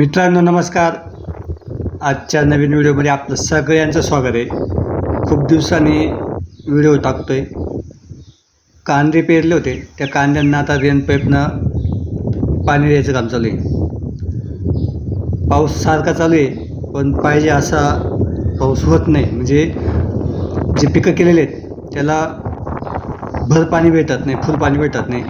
मित्रांनो नमस्कार. आजच्या नवीन व्हिडिओमध्ये आपलं सगळ्यांचं स्वागत आहे. खूप दिवसांनी व्हिडिओ टाकतो आहे कांदे पेरले होते. त्या कांद्यांना आता रेन पाईपनं पाणी द्यायचं काम चालू आहे. पाऊस सारखा चालू आहे पण पाहिजे असा पाऊस होत नाही. म्हणजे जे पिकं केलेले आहेत त्याला भर पाणी भेटत नाही फुल पाणी भेटत नाही.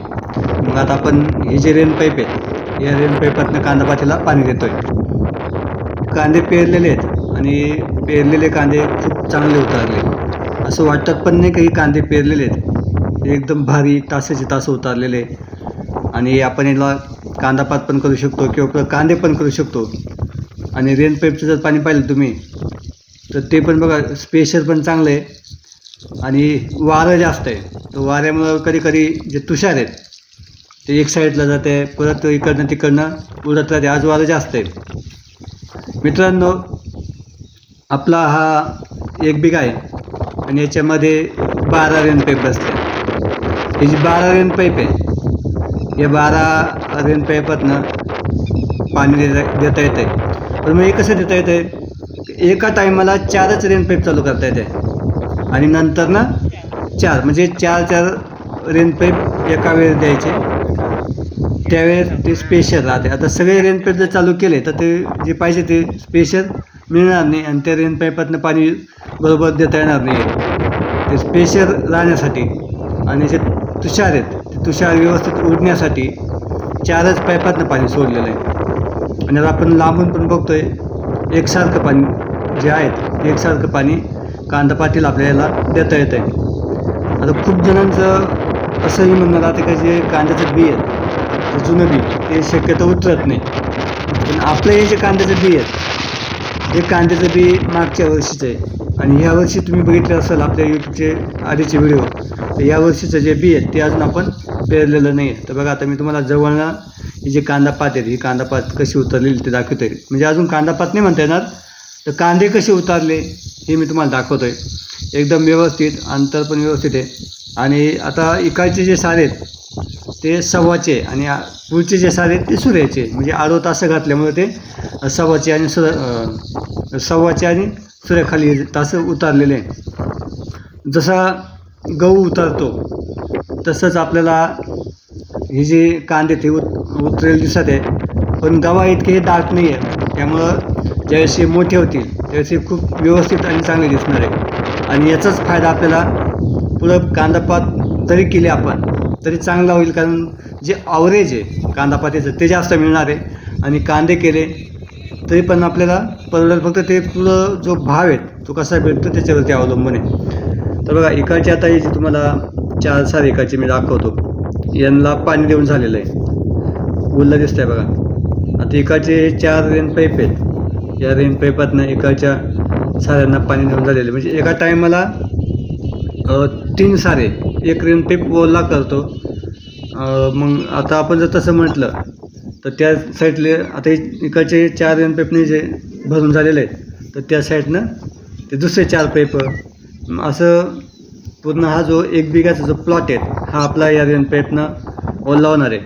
मग आता आपण हे जे रेन पाईप आहेत या रेन पाईपातनं कांदा पातीला पाणी देतो आहे कांदे पेरलेले आहेत आणि पेरलेले कांदे खूप चांगले उतारले. असं वाटत पण नाही काही कांदे पेरलेले आहेत. एकदम भारी तासाचे तास उतारलेले. आणि आपण याला कांदापात पण करू शकतो किंवा कांदे पण करू शकतो. आणि रेन पाईपचं जर पाणी पाहिलं तुम्ही तर ते पण बघा स्पेशल पण चांगलं आहे. आणि वारं जास्त आहे. तर वाऱ्यामुळं कधी कधी जे तुषार आहेत ते एक साईडला जाते परत इकडनं तिकडनं उडत राहते. आजूबाजू जास्त आहे. मित्रांनो आपला हा एक बिघा आहे आणि याच्यामध्ये बारा रेन पाईप बसते ही जी बारा रेन पाईप आहे या बारा रेन पाईपातनं पाणी देता देता येतं आहे पण मग हे कसं देता येतं आहे एका टायमाला चारच रेन पाईप चालू करता येते आणि नंतर ना चार म्हणजे चार चार रेन पाईप एका वेळेस द्यायचे. त्यावेळेस ते स्पेशल राहते. आता सगळे रेन जर चालू केले तर ते जे पाहिजे ते स्पेशल मिळणार नाही आणि त्या रेनपाईपातनं पाणी बरोबर देता येणार नाही. ते स्पेशल राहण्यासाठी आणि जे तुषार आहेत ते तुषार व्यवस्थित उडण्यासाठी चारच पाईपातनं पाणी सोडलेलं आहे. आणि आता आपण लांबून पण बघतो आहे एकसारखं पाणी जे आहेत एकसारखं पाणी कांदा पाटील आपल्याला देता येतं आहे आता खूप जणांचं असंही म्हणणं राहतं का जे कांद्याचं बी आहे जुनं बी ते शक्यतो उतरत नाही. पण आपलं हे जे कांद्याचं बी आहे हे कांद्याचं बी मागच्या वर्षीचं आहे. आणि ह्या वर्षी तुम्ही बघितलं असेल आपल्या यूट्यूबचे आधीचे व्हिडिओ तर या वर्षीचं जे बी आहे ते अजून आपण पेरलेलं नाही आहे. तर बघा आता मी तुम्हाला जवळना ही जे कांदा पात आहेत ही कांदा पात कशी उतरलेली ते दाखवतो आहे म्हणजे अजून कांदा पात नाही म्हणता येणार तर कांदे कसे उतारले हे मी तुम्हाला दाखवतो आहे एकदम व्यवस्थित अंतर पण व्यवस्थित आहे. आणि आता इकडचे जे सारे आहेत ते सव्वाचे आणि पुढचे जे सारे आहेत ते सूर्याचे. म्हणजे आडवं तास घातल्यामुळे ते सव्वाचे आणि सुर सव्वाचे आणि सूर्याखाली तास उतारलेले आहे जसा गहू उतरतो तसंच आपल्याला हे जे कांदे ते उत उतरेल दिसत आहे पण गव्हा इतके हे दाट नाही आहे त्यामुळं ज्यावेळेस हे मोठे होतील त्यावेळेस हे खूप व्यवस्थित आणि चांगले दिसणार आहे आणि याचाच फायदा आपल्याला पुढं कांदापात जरी केले आपण तरी चांगला होईल कारण जे आवरेज आहे कांदापातीचं ते जास्त मिळणार आहे. आणि कांदे केले तरी पण आपल्याला परवडेल फक्त ते पुढं जो भाव आहे तो कसा भेटतो त्याच्यावरती अवलंबून आहे. तर बघा इकडचे आता जी जे तुम्हाला चार सार एकाचे मी दाखवतो. यांना पाणी देऊन झालेलं आहे. उरलं दिसतंय बघा. आता इकडचे चार रेन पाईप आहेत. या रेन पाईपातनं इकडच्या साऱ्यांना पाणी देऊन झालेलं म्हणजे एका टायमाला तीन सारे एक रिम पाईप ओला करतो. मग आता आपण जर तसं म्हटलं तर त्या साईडले आता इकडचे चार रिम पाईपने जे भरून झालेले आहेत तर त्या साईडनं ते दुसरे चार पाईप असं पूर्ण हा जो एक बिघाचा जो प्लॉट आहे हा आपला या रेन पाईपनं होणार आहे.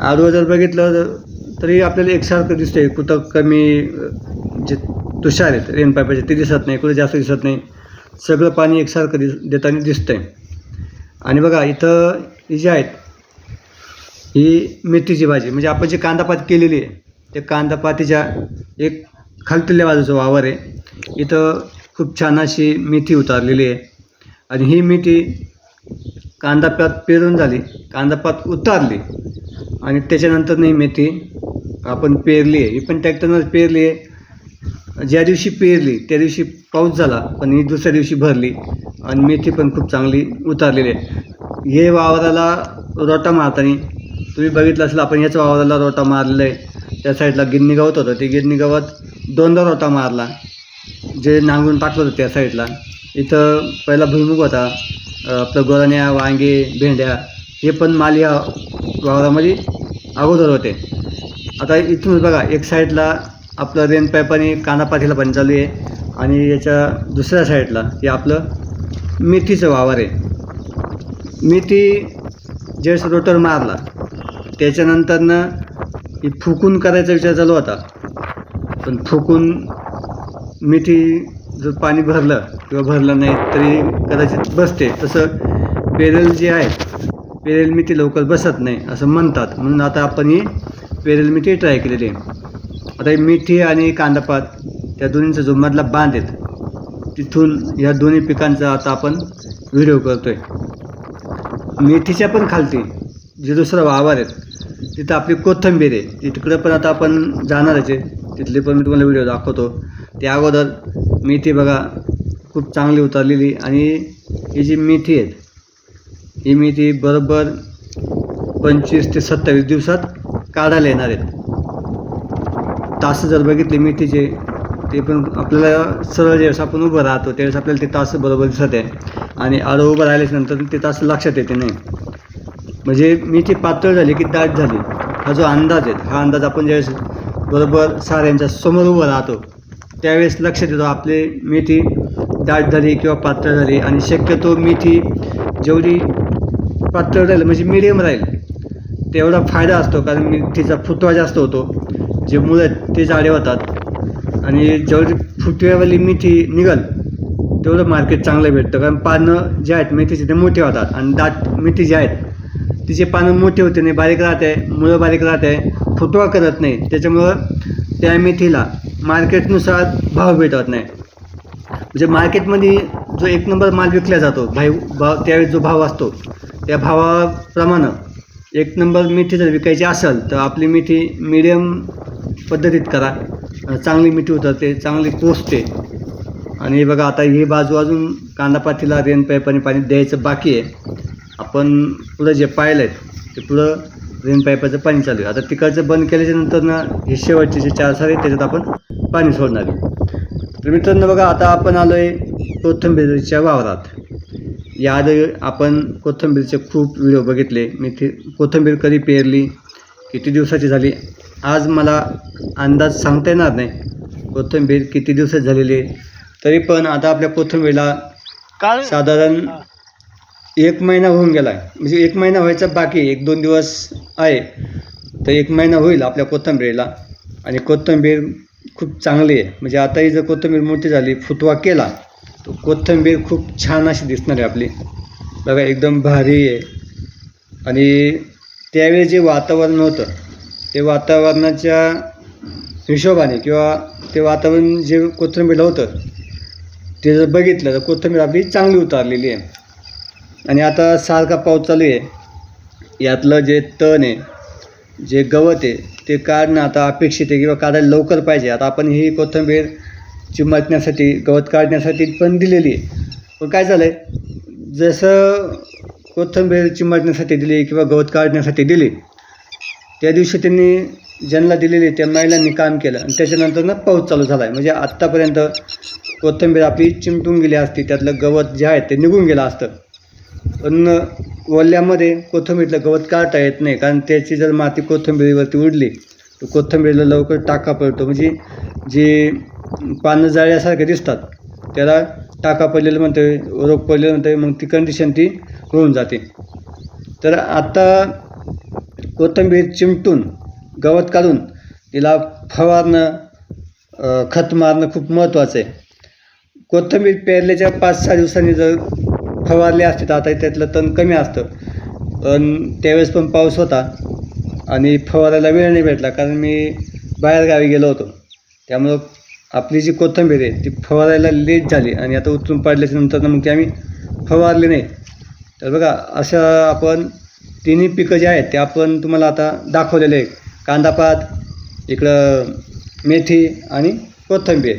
आडवं जर बघितलं तरी आपल्याला एकसारखं दिसतंय कुठं कमी जे तुषार आहेत रेन पाईपाचे ते दिसत नाही कुठे जास्त दिसत नाही. सगळं पाणी एकसारखं दिस देताना दिसतंय. आणि बघा इथं ही जी आहेत ही मेथीची भाजी म्हणजे आपण जी कांदापात केलेली आहे त्या कांदापातीच्या एक खालतल्या बाजूचं वावर आहे. इथं खूप छान अशी मेथी उतारलेली आहे. आणि ही मेथी कांदापात पेरून झाली कांदापात उतारली आणि त्याच्यानंतर ही मेथी आपण पेरली आहे. ही पण ट्रॅक्टरनंच पेरली आहे. ज्या दिवशी पेरली त्या दिवशी पाऊस झाला पण ही दुसऱ्या दिवशी भरली. आणि मेथी पण खूप चांगली उतारलेली आहे. हे वावराला रोटा मारताना तुम्ही बघितलं असेल आपण याच वावराला रोटा मारलेला आहे. त्या साईडला गिन्नी गवत होतं. ते गिन्नी गवत दोनदा रोटा मारला. जे नांगरून टाकलं होतं त्या साईडला. इथं पहिला भुईमुग होता. आपलं गोराण्या वांगे भेंड्या हे पण माल या वावरामध्ये अगोदर होते. आता इथूनच बघा एक साईडला आपलं रेन पाईपाने कानापाठीला पण चालू आहे. आणि याच्या दुसऱ्या साईडला हे आपलं मेथीचं वावर आहे. मेथी जस रोटर मारला. त्याच्यानंतरनं ही फुकून करायचा विचार चालू होता. पण फुकून मेथी जर पाणी भरलं किंवा भरलं नाही तरी कदाचित बसते. तसं पेरेल जे आहे पेरेल मिठी लवकर बसत नाही असं म्हणतात. म्हणून आता आपण ही पेरेल मिठी ट्राय केलेली आहे. आता ही मिठी आणि कांदापात त्या दोन्हींचा जो मधला बांध आहेत तिथून या दोन्ही पिकांचा आता आपण व्हिडिओ करतो आहे मेथीच्या पण खालती जे दुसरा वावर आहेत तिथं आपली कोथंबीर आहे. ती तिकडं पण आता आपण जाणारच आहे तिथले पण मी तुम्हाला व्हिडिओ दाखवतो. त्या अगोदर मेथी बघा खूप चांगली उतरलेली आणि ही जी मेथी आहेत ही मेथी बरोबर पंचवीस ते सत्तावीस दिवसात काढायला येणार आहेत तास जर बघितले मेथीचे ते पण आपल्याला सरळ ज्यावेळेस आपण उभं राहतो त्यावेळेस आपल्याला ते तास बरोबर दिसत आहे. आणि आडं उभं राहिल्याच्यानंतर ते तास लक्षात येते नाही. म्हणजे मेथी पातळ झाली की दाट झाली हा जो अंदाज आहे हा अंदाज आपण ज्यावेळेस बरोबर साऱ्यांच्या समोर उभं राहतो त्यावेळेस लक्षात येतो आपली मेथी दाट झाली किंवा पातळ झाली आणि शक्यतो मेथी जेवढी पातळ राहील म्हणजे मिडियम राहील तेवढा फायदा असतो कारण मेथीचा फुटवा जास्त होतो. जे मुलं आहेत ते जाडे होतात. आणि जेवढी फुटव्यावाली मेथी निघल तेवढं मार्केट चांगलं भेटतं. कारण पानं जे आहेत मेथीचे ते मोठे होतात. आणि दाट मेथी जे आहेत तिचे पानं मोठे होते नाही बारीक राहते मुळं बारीक राहते फुटवा करत नाही. त्याच्यामुळं त्या मेथीला मार्केटनुसार भाव भेटत नाही. म्हणजे मार्केटमध्ये जो एक नंबर माल विकला जातो भाई भाव त्यावेळेस जो भाव असतो त्या भावाप्रमाणे एक नंबर मेथी जर विकायची असेल तर आपली मेथी मिडियम पद्धतीत करा. चांगली मिठी उतरते चांगली पोचते आणि बघा आता ही बाजू अजून कांदापातीला रेन पाईपाने पाणी द्यायचं बाकी आहे. आपण पुढं जे पाहिलं आहेत ते पुढं रेन पाईपाचं पाणी चालू आहे. आता तिकडचं बंद केल्याच्यानंतर ना हे शेवटचे जे चार सारे त्याच्यात आपण पाणी सोडणार आहे. तर मित्रांनो बघा आता आपण आलो आहे कोथिंबीरच्या वावरात. याआधी आपण कोथिंबीरचे खूप व्हिडिओ बघितले. मी ती कोथिंबीर कधी पेरली किती दिवसाची झाली आज मला अंदाज सांगता येणार नाही. कोथिंबीर किती दिवसात झालेली आहे? तरी पण आता आपल्या कोथिंबीरला साधारण एक महिना होऊन गेला आहे म्हणजे एक महिना व्हायचा बाकी. एक दोन दिवस आहे. तर एक महिना होईल आपल्या कोथिंबीरीला. आणि कोथिंबीर खूप चांगली आहे. म्हणजे आताही जर कोथिंबीर मोठी झाली फुटवा केला तर कोथिंबीर खूप छान अशी दिसणार आहे आपली. बघा एकदम भारी आहे. आणि त्यावेळी जे वातावरण होतं ते वातावरणाच्या हिशोबाने किंवा ते वातावरण जे कोथिंबीरला होतं ते जर बघितलं तर कोथिंबीर आपली चांगली उतारलेली आहे. आणि आता सारखा पाऊस चालू आहे. यातलं जे तण आहे जे गवत आहे ते काढणं आता अपेक्षित आहे किंवा काढायला लवकर पाहिजे. आता आपण ही कोथिंबीर चिमटण्यासाठी गवत काढण्यासाठी पण दिलेली आहे. पण काय झालं आहे जसं कोथिंबीर चिमटण्यासाठी दिली किंवा गवत काढण्यासाठी दिली त्या दिवशी त्यांनी ज्यांना दिलेली त्या महिलांनी काम केलं. आणि त्याच्यानंतर ना पाऊस चालू झाला आहे म्हणजे आत्तापर्यंत कोथिंबीर आपली चिमटून गेली असती त्यातलं गवत जे आहे ते निघून गेलं असतं. पण वल्ल्यामध्ये कोथिंबीरलं गवत काढता येत नाही कारण त्याची जर माती कोथिंबीरीवरती उडली तर कोथिंबीरीला लवकर टाका पडतो. म्हणजे जे पानं जाळ्यासारखे दिसतात त्याला टाका पडलेलं म्हणते रोग पडलेलं म्हणते मग ती कंडिशन ती होऊन जाते. तर आत्ता कोथिंबीर चिमटून गवत काढून तिला फवारणं खत मारणं खूप महत्त्वाचं आहे. कोथिंबीर पेरल्याच्या पाच सहा दिवसांनी जर फवारले असते तर आता त्यातलं तण कमी असतं. पण त्यावेळेस पण पाऊस होता आणि फवारायला वेळ नाही भेटला कारण मी बाहेरगावी गेलो होतो. त्यामुळं आपली जी कोथिंबीर आहे ती फवारायला लेट झाली आणि आता उतरून पडल्याच्या नंतर मग ती आम्ही फवारली नाही. तर बघा असं आपण तिन्ही पिकं जे आहेत ते आपण तुम्हाला आता दाखवलेले आहे कांदापात इकडं मेथी आणि कोथिंबीर.